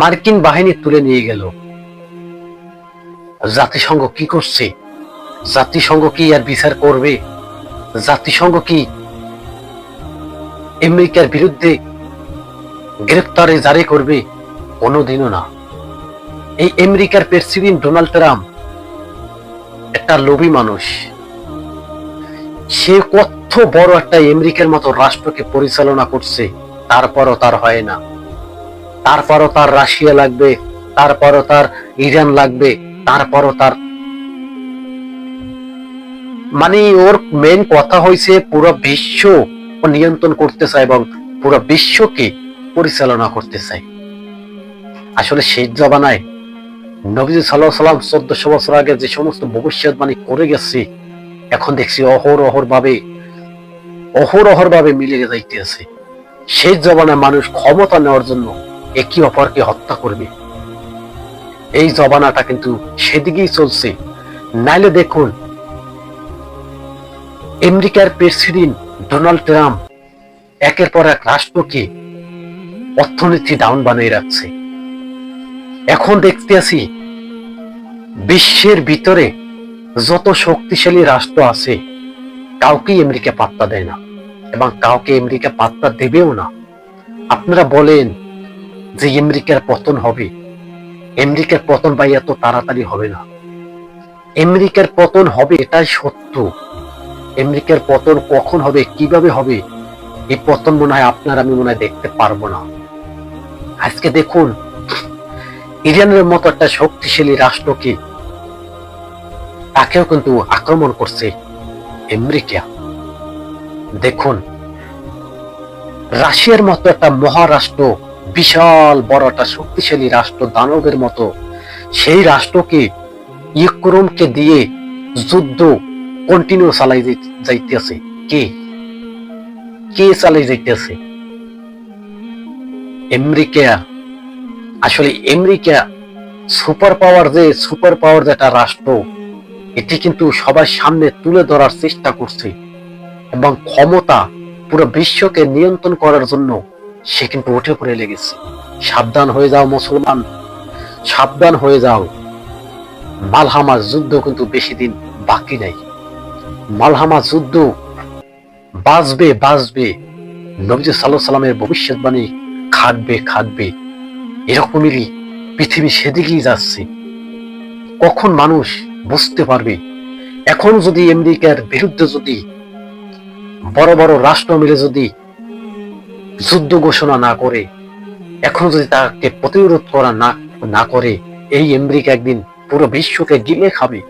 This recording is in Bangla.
মার্কিন বাহিনী তুলে নিয়ে গেল। জাতিসংঘ কি করছে? জাতিসংঘ কি আর বিচার করবে? জাতিসংঘ কি আমেরিকার বিরুদ্ধে গ্রেপ্তারে জারি করবে? কোনোদিনও না। এই আমেরিকার প্রেসিডেন্ট ডোনাল্ড ট্রাম্প একটা লোভী মানুষ। সে কত বড় একটা আমেরিকার মতো রাষ্ট্রকে পরিচালনা করছে, তারপরও তার হয় না। তারপরও তার রাশিয়া লাগবে, তারপরও তার ইরান লাগবে, তারপরও তার মানে ওর মেন কথা হয়েছে পুরো বিশ্ব নিয়ন্ত্রণ করতে চায় এবং পুরো বিশ্বকে পরিচালনা করতে চায়। আসলে শেষ জবানায় নবীজ সাল্লাহ সাল্লাম চোদ্দশো বছর আগে যে সমস্ত ভবিষ্যৎবাণী করে গেছে, এখন দেখছি অহর অহর ভাবে অহর অহর ভাবে মিলে যাইতেছে। শেষ জবানায় মানুষ ক্ষমতা নেওয়ার জন্য একে অপরকে হত্যা করবে। এই জবানাটা কিন্তু সেদিকেই চলছে। নাইলে দেখুন, আমেরিকার প্রেসিডেন্ট ডোনাল্ড ট্রাম্প একের পর এক রাষ্ট্রকে অর্থনীতি ডাউন বানিয়ে রাখছে। এখন দেখতে আছি বিশ্বের ভিতরে যত শক্তিশালী রাষ্ট্র আছে, কাউকেই আমেরিকা পাত্তা দেয় না। এবং কাউকে আমেরিকা পাত্তা দেবেও না। আপনারা বলেন যে আমেরিকার পতন হবে, আমেরিকার পতন ভাই এত তাড়াতাড়ি হবে না। আমেরিকার পতন হবে এটাই সত্য। আমেরিকার পতন কখন হবে, কীভাবে হবে, এই পতন মনে হয় আপনার আমি মনে হয় দেখতে পারব না। আজকে দেখুন, ইরানের মতো একটা শক্তিশালী রাষ্ট্রকে তাকেও কিন্তু আক্রমণ করছে আমেরিকা। দেখুন, রাশিয়ার মতো একটা মহারাষ্ট্র বিশাল বড় একটা শক্তিশালী রাষ্ট্র দানবের মতো। সেই রাষ্ট্রকে ইউক্রেনকে দিয়ে যুদ্ধ কন্টিনিউ চালাই যাই- যাইতেছে। কে? কে চালাই যাইতেছে? আমেরিকা। আসলে আমেরিকা সুপার পাওয়ার যে সুপার পাওয়ার যেটা রাষ্ট্র, এটি কিন্তু সবার সামনে তুলে ধরার চেষ্টা করছে এবং ক্ষমতা পুরো বিশ্বকে নিয়ন্ত্রণ করার জন্য সে কিন্তু উঠে পড়ে লেগেছে। সাবধান হয়ে যাও মুসলমান, সাবধান হয়ে যাও। মালহামা যুদ্ধ কিন্তু বেশি দিন বাকি নাই। মালহামা যুদ্ধ বাঁচবে বাঁচবে। নবীজ সাল্লাহ সাল্লামের ভবিষ্যৎবাণী খাটবে খাটবে। এরকমেরই পৃথিবী সেদিকেই যাচ্ছে। কখন মানুষ বুঝতে পারবে? এখন যদি আমেরিকার বিরুদ্ধে যদি বড় বড় রাষ্ট্র মিলে যদি যুদ্ধ ঘোষণা না করে, এখন যদি তাকে প্রতিরোধ করা না না করে, এই আমেরিকা একদিন পুরো বিশ্বকে গিলে খাবে।